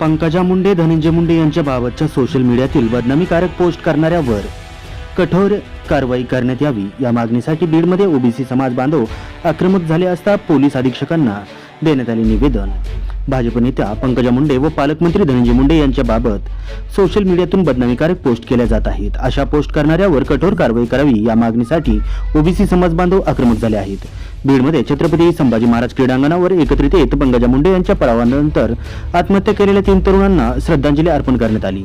पंकजा मुंडे धनंजय मुंडे यांच्या बाबतच्या social मीडियातील बदनामीकारक post करणाऱ्यावर कठोर कारवाई करण्यात यावी. या मागणीसाठी बीडमध्ये ओबीसी समाज बांधव आक्रमक झाले असता पोलीस अधीक्षकांना देण्यात आले निवेदन. भाजप नेत्या पंकजा मुंडे व पालकमंत्री धनंजय मुंडे यांच्याबाबत सोशल मीडियातून बदनामीकारक पोस्ट केल्या जात आहेत. अशा पोस्ट करणाऱ्यावर कठोर कारवाई करावी या मागणीसाठी ओबीसी समाज बांधव आक्रमक झाले आहेत. बीडमध्ये छत्रपती संभाजी महाराज क्रीडांगणावर एकत्रित येत पंकजा मुंडे यांच्या परावानंतर आत्महत्या केलेल्या तीन तरुणांना श्रद्धांजली अर्पण करण्यात आली.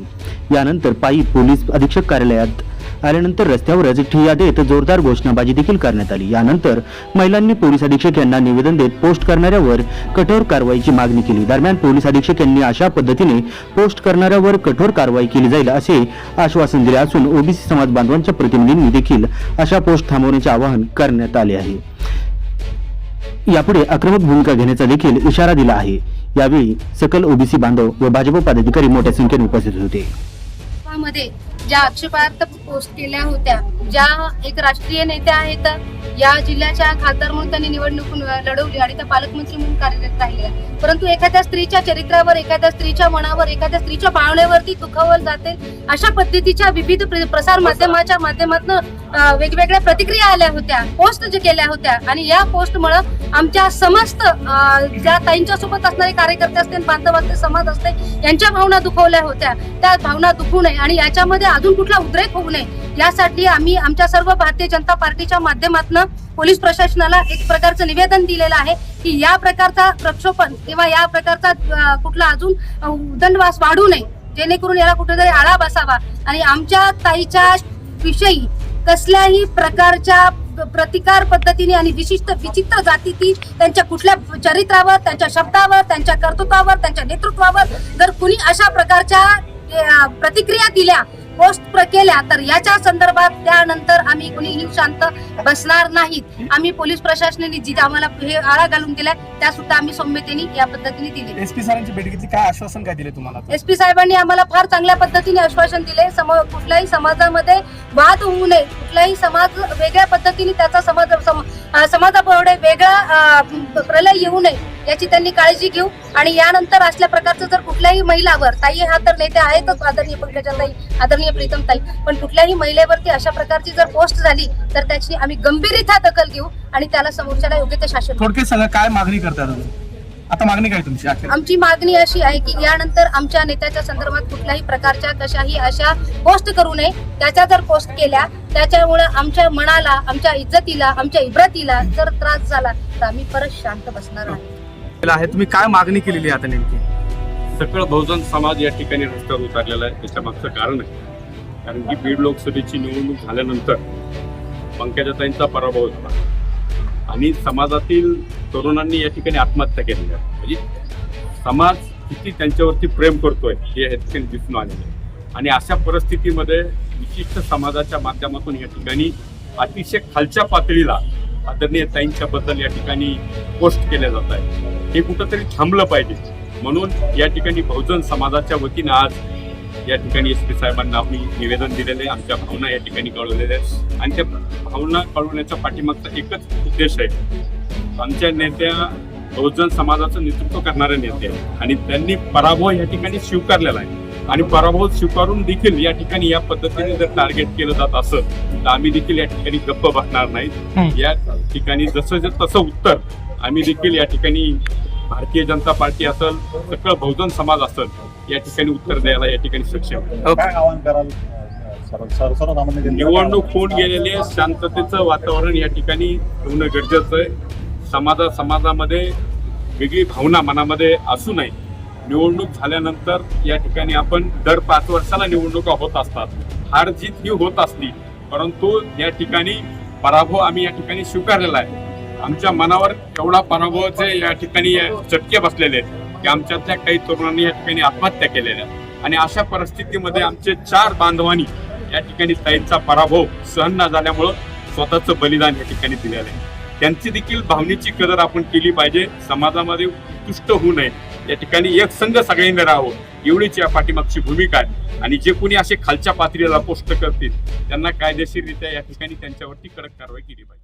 यानंतर पायी पोलीस अधीक्षक कार्यालयात आल्यानंतर रस्त्यावरच ठिय्या देत जोरदार घोषणाबाजी देखील करण्यात आली. यानंतर महिलांनी पोलीस अधीक्षक यांना निवेदन देत पोस्ट करणाऱ्यावर कठोर कारवाईची मागणी केली. दरम्यान पोलीस अधीक्षक यांनी अशा पद्धतीने पोस्ट करणाऱ्यावर कठोर कारवाई केली जाईल असे आश्वासन दिले असून ओबीसी समाज बांधवांच्या प्रतिनिधींनी देखील अशा पोस्ट थांबवण्याचे आवाहन करण्यात आले आहे. यापुढे आक्रमक भूमिका घेण्याचा देखील इशारा दिला आहे. यावेळी सकल ओबीसी बांधव व भाजप पदाधिकारी मोठ्या संख्येने उपस्थित होते. ज्या आक्षेपार्थ पोस्ट केल्या होत्या ज्या एक राष्ट्रीय नेत्या आहेत या जिल्ह्याच्या खासदार म्हणून त्यांनी निवडणूक लढवली आणि त्या पालकमंत्री म्हणून कार्यरत राहिल्या परंतु एखाद्या स्त्रीच्या चरित्रावर एखाद्या स्त्रीच्या मनावर एखाद्या स्त्रीच्या भावनेवरती दुखावलं जाते अशा पद्धतीच्या विविध प्र- प्रसार माध्यमाच्या माध्यमातून वेगवेगळ्या प्रतिक्रिया आल्या होत्या पोस्ट जे केल्या होत्या. आणि या पोस्टमुळे आमच्या समस्त ज्या ताईंच्या सोबत असणारे कार्यकर्ते असतील बांधव असते समाज असते यांच्या भावना दुखवल्या होत्या. त्या भावना दुखू नये आणि याच्यामध्ये अजून कुठला उद्रेक होऊ नये यासाठी आम्ही आमच्या सर्व भारतीय जनता पार्टीच्या माध्यमातून पोलीस प्रशासनाला एक प्रकारचं निवेदन दिलेलं आहे की या प्रकारचा प्रक्षोभन किंवा या प्रकारचा कुठला अजून दंडवास वाढू नये जेणेकरून याला कुठेतरी आळा बसावा. आणि आमच्या ताईच्या विषयी कसल्याही प्रकारच्या प्रतिकार पद्धतीने आणि विशिष्ट विचित्र जातीची त्यांच्या कुठल्या चरित्रावर त्यांच्या शब्दावर त्यांच्या कर्तृत्वावर त्यांच्या नेतृत्वावर जर कुणी अशा प्रकारच्या प्रतिक्रिया दिल्या पोस्ट केल्या तर याच्या संदर्भात त्यानंतर आम्ही कुणीही शांत बसणार नाहीत. आम्ही पोलीस प्रशासनाने जी आम्हाला हे आळा घालून दिल्या त्या सुद्धा आम्ही सौम्यतेने या पद्धतीने दिले. एस पी सरांची भेट घेतली. काय आश्वासन काय दिले तुम्हाला आता? एस पी साहेबांनी आम्हाला फार चांगल्या पद्धतीने आश्वासन दिले. सम कुठल्याही समाजामध्ये वाद होऊ नये. कुठलाही समाज वेगळ्या पद्धतीने त्याचा समाज समाजापुढे वेगळा प्रलय येऊ नये याची त्यांनी काळजी घेऊ. आणि यानंतर असल्या प्रकारचं जर कुठल्याही महिलावर ताई हा तर नेते आहेतच आदरणीय पंकजाताई आदरणीय प्रीतम ताई पण कुठल्याही महिलेवरती अशा प्रकारची जर पोस्ट झाली तर त्याची आम्ही गंभीररित्या दखल घेऊ आणि त्याला समोरच्याला योग्य ते शासन. थोडक्यात सगळं काय मागणी करता तुम्ही? आता मागणी काय तुमची? आमची मागणी अशी आहे की यानंतर आमच्या नेत्याच्या संदर्भात कुठल्याही प्रकारच्या कशाही अशा पोस्ट करू नये. त्याच्या जर पोस्ट केल्या त्याच्यामुळे आमच्या मनाला आमच्या इज्जतीला आमच्या इब्रतीला जर त्रास झाला तर आम्ही परत शांत बसणार आहे आहे. तुम्ही काय मागणी केलेली आहे आता नेमकी? सकळ बहुजन समाज या ठिकाणी रस्त्यावर उतरलेला आहे. त्याच्या मागचं कारण आहे. कारण की बीड लोकसभेची निवडणूक झाल्यानंतर पंकजाताईंचा पराभव झाला. आणि समाजातील तरुणांनी या ठिकाणी आत्महत्या केली आहे. म्हणजे समाज किती त्यांच्यावरती प्रेम करतोय हे या ठिकाणी दिसून आलेलं आहे. आणि अशा परिस्थितीमध्ये विशिष्ट समाजाच्या माध्यमातून या ठिकाणी अतिशय खालच्या पातळीला आदरणीय ताईंच्या बद्दल या ठिकाणी पोस्ट केल्या जात आहे हे कुठंतरी थांबलं पाहिजे. म्हणून या ठिकाणी बहुजन समाजाच्या वतीनं आज या ठिकाणी एस पी साहेबांना आम्ही निवेदन दिलेले आहे. आमच्या भावना या ठिकाणी कळवलेल्या आहेत. आणि त्या भावना कळवण्याच्या पाठीमागचा एकच उद्देश आहे. आमच्या नेत्या बहुजन समाजाचं नेतृत्व करणारे नेते आहेत. आणि त्यांनी पराभव या ठिकाणी स्वीकारलेला आहे. आणि पराभव स्वीकारून देखील या ठिकाणी या पद्धतीने जर टार्गेट केलं जात असं तर आम्ही देखील या ठिकाणी गप्प बसणार नाहीत या ठिकाणी जसं तसं उत्तर आम्ही देखील या ठिकाणी भारतीय जनता पार्टी असेल सकळ बहुजन समाज असेल या ठिकाणी उत्तर द्यायला या ठिकाणी सक्षम. आहे. काय आवाहन कराल सर्व- सर्व- सर्वसामान्य जनतेला निवडणूक होऊन गेलेले शांततेचं वातावरण या ठिकाणी होणं गरजेचं आहे. समाजा समाजामध्ये वेगळी भावना मनामध्ये असू नये. निवडणूक झाल्यानंतर या ठिकाणी आपण दर पाच वर्षाला निवडणुका होत असतात. हार जीत ही होत असली परंतु या ठिकाणी पराभव आम्ही या ठिकाणी स्वीकारलेला आहे. आमच्या मनावर एवढा पराभवाचे या ठिकाणी चटके बसलेले आहेत. की आमच्यातल्या काही तरुणांनी या ठिकाणी आत्महत्या केलेल्या. आणि अशा परिस्थितीमध्ये आमचे चार बांधवांनी या ठिकाणी ताईंचा पराभव सहन न झाल्यामुळं स्वतःचं बलिदान या ठिकाणी दिलेलं आहे. त्यांची देखील भावनेची कदर आपण केली पाहिजे. समाजामध्ये उत्कृष्ट होऊ नये. या ठिकाणी एक संघ सगळ्यांनी राहावं. एवढीच या पाठीमागची भूमिका आहे. आणि जे कोणी असे खालच्या पातळीला पोस्ट करतील त्यांना कायदेशीररित्या या ठिकाणी त्यांच्यावरती कडक कारवाई केली पाहिजे.